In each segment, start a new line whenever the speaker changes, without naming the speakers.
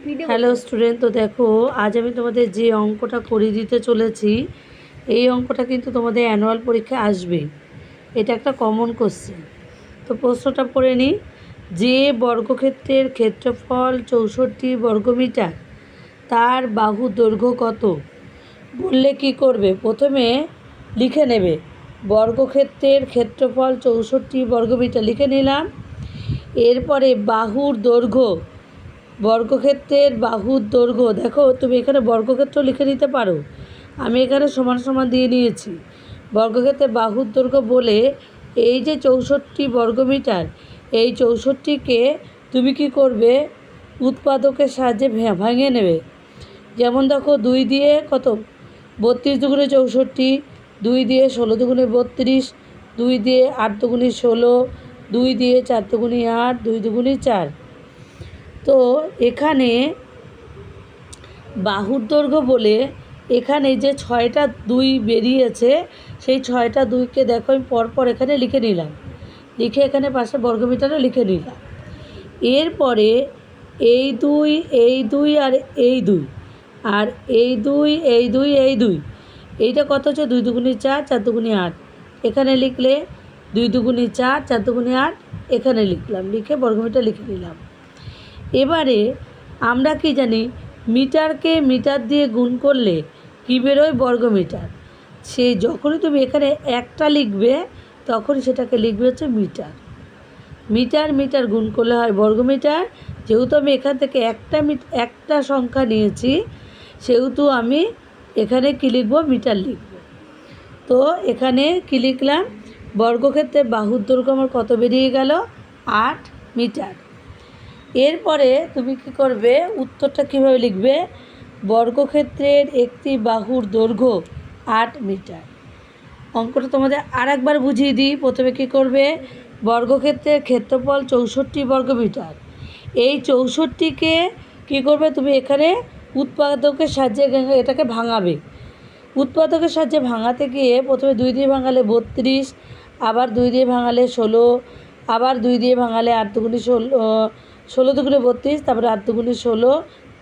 Hello student তো দেখো আজ আমি তোমাদের যে অঙ্কটা করে দিতে চলেছি এই অঙ্কটা কিন্তু তোমাদের অ্যানুয়াল পরীক্ষায় আসবে। এটা একটা কমন কোশ্চেন তো প্রশ্নটা পড়ে নিই যে বর্গক্ষেত্রের ক্ষেত্রফল চৌষট্টি বর্গমিটার তার বাহু দৈর্ঘ্য কত? বললে কি করবে? প্রথমে লিখে নেবে বর্গক্ষেত্রের ক্ষেত্রফল চৌষট্টি বর্গমিটার লিখে নিলাম এরপরে বাহুর দৈর্ঘ্য বর্গক্ষেত্রের বাহুর দৈর্ঘ্য। দেখো, তুমি এখানে বর্গক্ষেত্র লিখে নিতে পারো। আমি এখানে সমান সমান দিয়ে নিয়েছি। বর্গক্ষেত্রের বাহুর দৈর্ঘ্য বলে এই যে চৌষট্টি বর্গমিটার, এই চৌষট্টিকে তুমি কি করবে? উৎপাদকের সাহায্যে ভেঙে নেবে। যেমন দেখো, দুই দিয়ে কত? বত্রিশ দুগুণে চৌষট্টি, দুই দিয়ে ষোলো দুগুণে বত্রিশ, দুই দিয়ে আট দুগুণে ষোলো, দুই দিয়ে চার দুগুণে আট, দুই দুগুণে চার। তো এখানে বাহুর দৈর্ঘ্য বলে এখানে যে ছয়টা দুই বেরিয়েছে, সেই ছয়টা দুইকে দেখো আমি পরপর এখানে লিখে নিলাম। লিখে এখানে পাশে বর্গমিটারও লিখে নিলাম। এরপরে এই দুই এই দুই আর এই দুই, আর এই দুই এই দুই এই দুই, এইটা কত হচ্ছে? দুই দুগুণি চার চার দুগুণি আট। এখানে লিখলে দুই দুগুণি চার চার দুগুণি আট, এখানে লিখলাম। লিখে বর্গমিটার লিখে নিলাম। এবারে আমরা কি জানি, মিটারকে মিটার দিয়ে গুণ করলে কী বেরোয়? বর্গমিটার। সেই যখনই তুমি এখানে একটা লিখবে, তখনই সেটাকে লিখবে হচ্ছে মিটার। মিটার মিটার গুণ করলে হয় বর্গমিটার। যেহেতু আমি এখান থেকে একটা একটা সংখ্যা নিয়েছি, সেহেতু আমি এখানে কী লিখব? মিটার লিখব। তো এখানে কী লিখলাম? বর্গক্ষেত্রে বাহুর দৈর্ঘ্য আমার কত বেরিয়ে গেল? আট মিটার। এরপরে তুমি কি করবে? উত্তরটা কীভাবে লিখবে? বর্গক্ষেত্রের একটি বাহুর দৈর্ঘ্য আট মিটার। অঙ্কটা তোমাদের আর একবার বুঝিয়ে দিই। প্রথমে কী করবে? বর্গক্ষেত্রের ক্ষেত্রফল চৌষট্টি বর্গ মিটার। এই চৌষট্টিকে কি করবে? তুমি এখানে উৎপাদকের সাহায্যে এটাকে ভাঙাবে। উৎপাদকের সাহায্যে ভাঙাতে গিয়ে প্রথমে দুই দিয়ে ভাঙালে বত্রিশ, আবার দুই দিয়ে ভাঙালে ষোলো, আবার দুই দিয়ে ভাঙালে আট ষোলো ষোলো দুগুনি বত্রিশ, তারপরে আট দুগুনি ষোলো,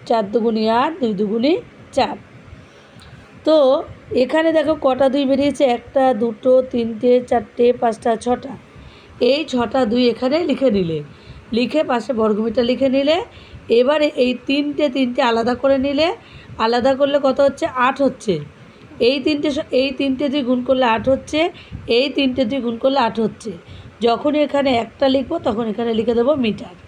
চার দুগুনি আট, দুই দুগুনি চার। তো এখানে দেখো কটা দুই বেরিয়েছে? একটা, দুটো, তিনটে, চারটে, পাঁচটা, ছটা। এই ছটা দুই এখানে লিখে নিলে। লিখে পাশে বর্গমিটার লিখে নিলে। এবারে এই তিনটে তিনটে আলাদা করে নিলে। আলাদা করলে কত হচ্ছে? আট হচ্ছে। এই তিনটে এই তিনটে দুই গুণ করলে আট হচ্ছে। এই তিনটে দুই গুণ করলে আট হচ্ছে। যখন এখানে একটা লিখব, তখন এখানে লিখে দেবো মিটার।